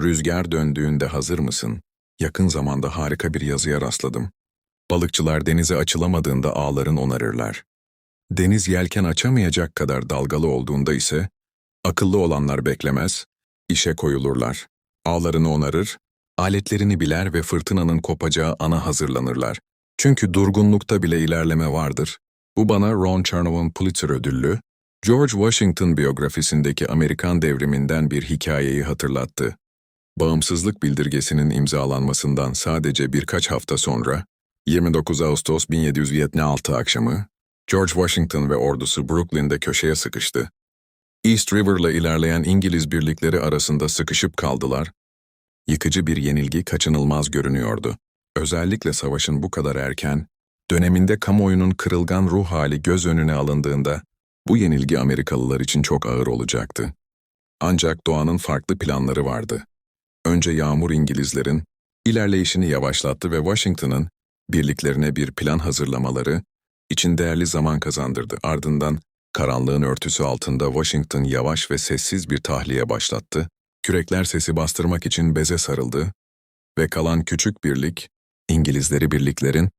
Rüzgar döndüğünde hazır mısın? Yakın zamanda harika bir yazıya rastladım. Balıkçılar denize açılamadığında ağların onarırlar. Deniz yelken açamayacak kadar dalgalı olduğunda ise akıllı olanlar beklemez, işe koyulurlar. Ağlarını onarır, aletlerini biler ve fırtınanın kopacağı ana hazırlanırlar. Çünkü durgunlukta bile ilerleme vardır. Bu bana Ron Chernov'un Pulitzer ödüllü, George Washington biyografisindeki Amerikan devriminden bir hikayeyi hatırlattı. Bağımsızlık bildirgesinin imzalanmasından sadece birkaç hafta sonra, 29 Ağustos 1776 akşamı, George Washington ve ordusu Brooklyn'de köşeye sıkıştı. East River'la ilerleyen İngiliz birlikleri arasında sıkışıp kaldılar. Yıkıcı bir yenilgi kaçınılmaz görünüyordu. Özellikle savaşın bu kadar erken, döneminde kamuoyunun kırılgan ruh hali göz önüne alındığında, bu yenilgi Amerikalılar için çok ağır olacaktı. Ancak doğanın farklı planları vardı. Önce yağmur İngilizlerin ilerleyişini yavaşlattı ve Washington'ın birliklerine bir plan hazırlamaları için değerli zaman kazandırdı. Ardından karanlığın örtüsü altında Washington yavaş ve sessiz bir tahliye başlattı. Kürekler sesi bastırmak için beze sarıldı ve kalan küçük birlik İngilizleri birliklerin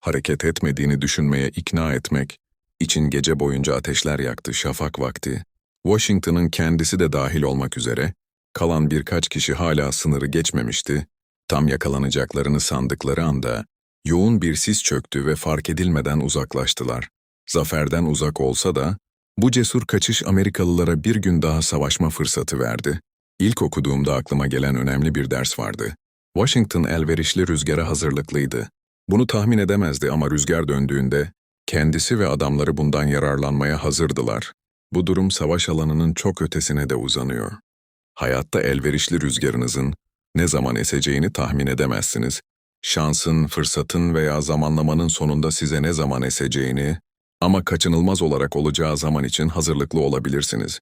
hareket etmediğini düşünmeye ikna etmek için gece boyunca ateşler yaktı şafak vakti. Washington'ın kendisi de dahil olmak üzere kalan birkaç kişi hala sınırı geçmemişti. Tam yakalanacaklarını sandıkları anda yoğun bir sis çöktü ve fark edilmeden uzaklaştılar. Zaferden uzak olsa da bu cesur kaçış Amerikalılara bir gün daha savaşma fırsatı verdi. İlk okuduğumda aklıma gelen önemli bir ders vardı. Washington elverişli rüzgara hazırlıklıydı. Bunu tahmin edemezdi ama rüzgar döndüğünde kendisi ve adamları bundan yararlanmaya hazırdılar. Bu durum savaş alanının çok ötesine de uzanıyor. Hayatta elverişli rüzgarınızın ne zaman eseceğini tahmin edemezsiniz. Şansın, fırsatın veya zamanlamanın sonunda size ne zaman eseceğini ama kaçınılmaz olarak olacağı zaman için hazırlıklı olabilirsiniz.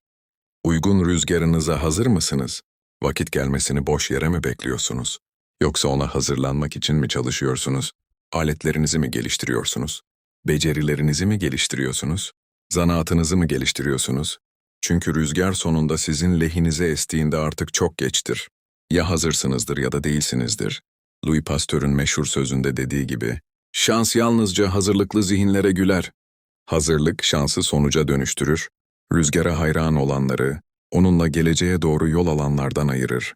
Uygun rüzgarınıza hazır mısınız? Vakit gelmesini boş yere mi bekliyorsunuz? Yoksa ona hazırlanmak için mi çalışıyorsunuz? Aletlerinizi mi geliştiriyorsunuz? Becerilerinizi mi geliştiriyorsunuz? Zanaatınızı mı geliştiriyorsunuz? Çünkü rüzgar sonunda sizin lehinize estiğinde artık çok geçtir. Ya hazırsınızdır ya da değilsinizdir. Louis Pasteur'ün meşhur sözünde dediği gibi, şans yalnızca hazırlıklı zihinlere güler. Hazırlık şansı sonuca dönüştürür, rüzgara hayran olanları, onunla geleceğe doğru yol alanlardan ayırır.